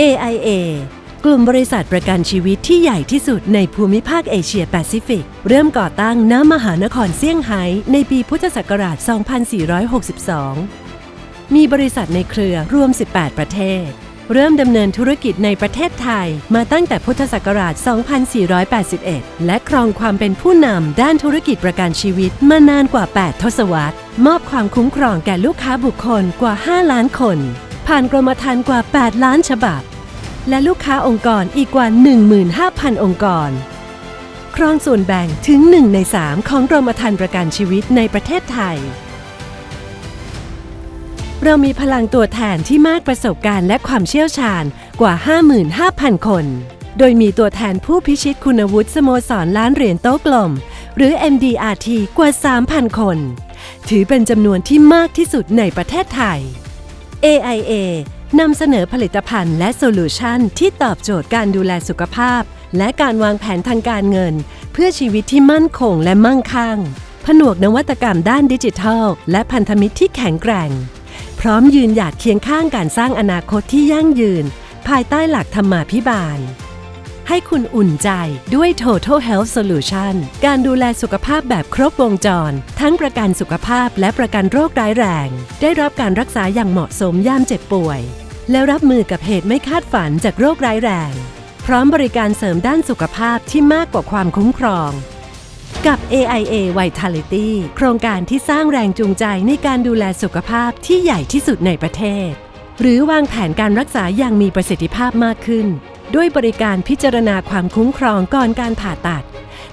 AIA กลุ่มบริษัทประกันชีวิตที่ใหญ่ที่สุดในภูมิภาคเอเชียแปซิฟิก เริ่มก่อตั้งณมหานครเซี่ยงไฮ้ในปีพุทธศักราช 2462 มีบริษัทในเครือรวม 18 ประเทศ เริ่มดำเนินธุรกิจในประเทศไทย มาตั้งแต่พุทธศักราช 2481 และครองความเป็นผู้นำด้านธุรกิจประกันชีวิตมานานกว่า 8 ทศวรรษ มอบความคุ้มครองแก่ลูกค้าบุคคลกว่า 5 ล้านคน ผ่านกรมธรรม์กว่า 8 ล้านฉบับ และลูกค้าองค์กรอีกกว่า 15,000 องค์กร ครองส่วนแบ่งถึง 1 ใน 3 ของกรมธรรม์ประกันชีวิตในประเทศไทย เรามีพลังตัวแทนที่มากประสบการณ์และความเชี่ยวชาญกว่า 55,000 คน โดยมีตัวแทนผู้พิชิตคุณวุฒิสโมสรล้านเหรียญโต๊ะกลม หรือ MDRT กว่า 3,000 คน ถือเป็นจำนวนที่มากที่สุดในประเทศไทย AIA นำเสนอผลิตภัณฑ์และโซลูชันที่ตอบโจทย์การดูแลสุขภาพ และการวางแผนทางการเงิน เพื่อชีวิตที่มั่นคงและมั่งคั่ง ผนวกนวัตกรรมด้านดิจิทัล และพันธมิตรที่แข็งแกร่ง พร้อมยืนหยัดเคียงข้างการสร้างอนาคตที่ยั่งยืน ภายใต้หลักธรรมาภิบาล ให้คุณอุ่นใจด้วย Total Health Solution การดูแลสุขภาพแบบครบวงจร ทั้งประกันสุขภาพและประกันโรคร้ายแรง ได้รับการรักษาอย่างเหมาะสมย่ามเจ็บป่วย และรับมือกับเหตุไม่คาดฝันจากโรคร้ายแรง พร้อมบริการเสริมด้านสุขภาพที่มากกว่าความคุ้มครอง กับ AIA Vitality โครงการที่สร้างแรงจูงใจในการดูแลสุขภาพที่ใหญ่ที่สุดในประเทศ หรือวางแผนการรักษาอย่างมีประสิทธิภาพมากขึ้น ด้วยบริการพิจารณาความคุ้มครองก่อนการผ่าตัด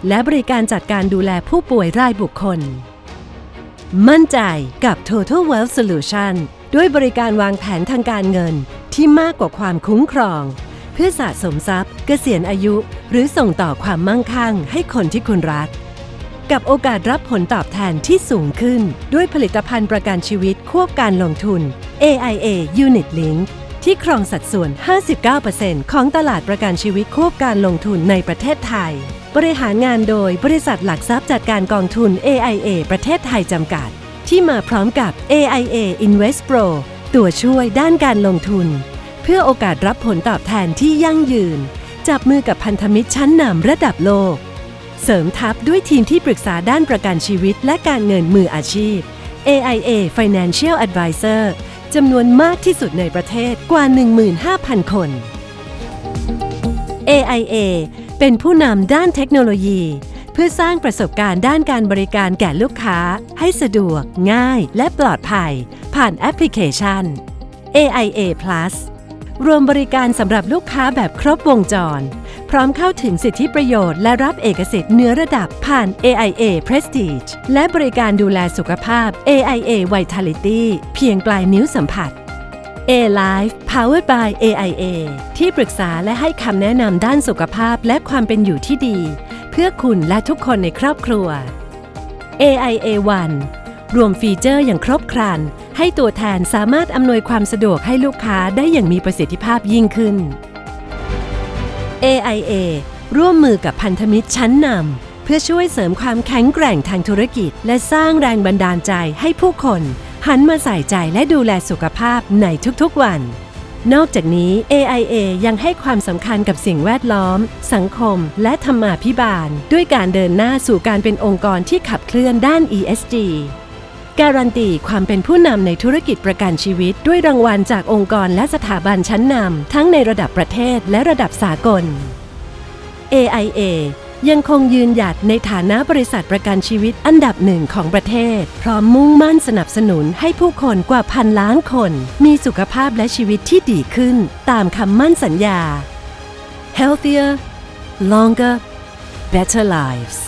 และบริการจัดการดูแลผู้ป่วยรายบุคคล มั่นใจกับ Total Wealth Solution ด้วยบริการวางแผนทางการเงินที่มากกว่าความคุ้มครอง เพื่อสะสมทรัพย์ เกษียณอายุ หรือส่งต่อความมั่งคั่งให้คนที่คุณรัก กับโอกาสรับผลตอบแทนที่สูงขึ้น ด้วยผลิตภัณฑ์ประกันชีวิตควบการลงทุน AIA Unit Link ที่ครองสัดส่วน 59%ของตลาดประกันชีวิตควบการลงทุนในประเทศไทย บริหารงานโดยบริษัทหลักทรัพย์จัดการกองทุน AIA ประเทศไทยจำกัด ที่มาพร้อมกับ AIA Invest Pro ตัวช่วยด้านการลงทุน เพื่อโอกาสรับผลตอบแทนที่ยั่งยืน จับมือกับพันธมิตรชั้นนำระดับโลก เสริมทัพด้วยทีมที่ปรึกษาด้านประกันชีวิตและการเงินมืออาชีพ AIA Financial Advisor จำนวนมากที่สุดในประเทศกว่า 15,000 คน AIA เป็นผู้นำด้านเทคโนโลยี เพื่อสร้างประสบการณ์ด้านการบริการแก่ลูกค้า ให้สะดวก ง่าย และปลอดภัย ผ่านแอปพลิเคชัน AIA Plus รวมบริการสำหรับลูกค้าแบบครบวงจร พร้อมเข้าถึงสิทธิประโยชน์และรับเอกสิทธิ์เนื้อระดับผ่าน AIA Prestige และบริการดูแลสุขภาพ AIA Vitality เพียงปลายนิ้วสัมผัส A-Life Powered by AIA ที่ปรึกษาและให้คำแนะนำด้านสุขภาพและความเป็นอยู่ที่ดี เพื่อคุณและทุกคนในครอบครัว AIA One รวมฟีเจอร์อย่างครบครัน ให้ตัวแทนสามารถอำนวยความสะดวกให้ลูกค้าได้อย่างมีประสิทธิภาพยิ่งขึ้น AIA ร่วมมือกับพันธมิตรชั้นนำเพื่อช่วยเสริมความแข็งแกร่งทางธุรกิจ และสร้างแรงบันดาลใจให้ผู้คน หันมาใส่ใจและดูแลสุขภาพในทุกๆวัน นอกจากนี้ AIA ยังให้ความสำคัญกับสิ่งแวดล้อม สังคม และธรรมาภิบาล ด้วยการเดินหน้าสู่การเป็นองค์กรที่ขับเคลื่อนด้าน ESG การันตีความเป็นผู้นำในธุรกิจประกันชีวิต ด้วยรางวัลจากองค์กรและสถาบันชั้นนำทั้งในระดับประเทศและระดับสากล AIA ยังคงยืนหยัดในฐานะบริษัทประกันชีวิตอันดับหนึ่งของประเทศ พร้อมมุ่งมั่นสนับสนุนให้ผู้คนกว่าพันล้านคน มีสุขภาพและชีวิตที่ดีขึ้น ตามคำมั่นสัญญา Healthier Longer Better Lives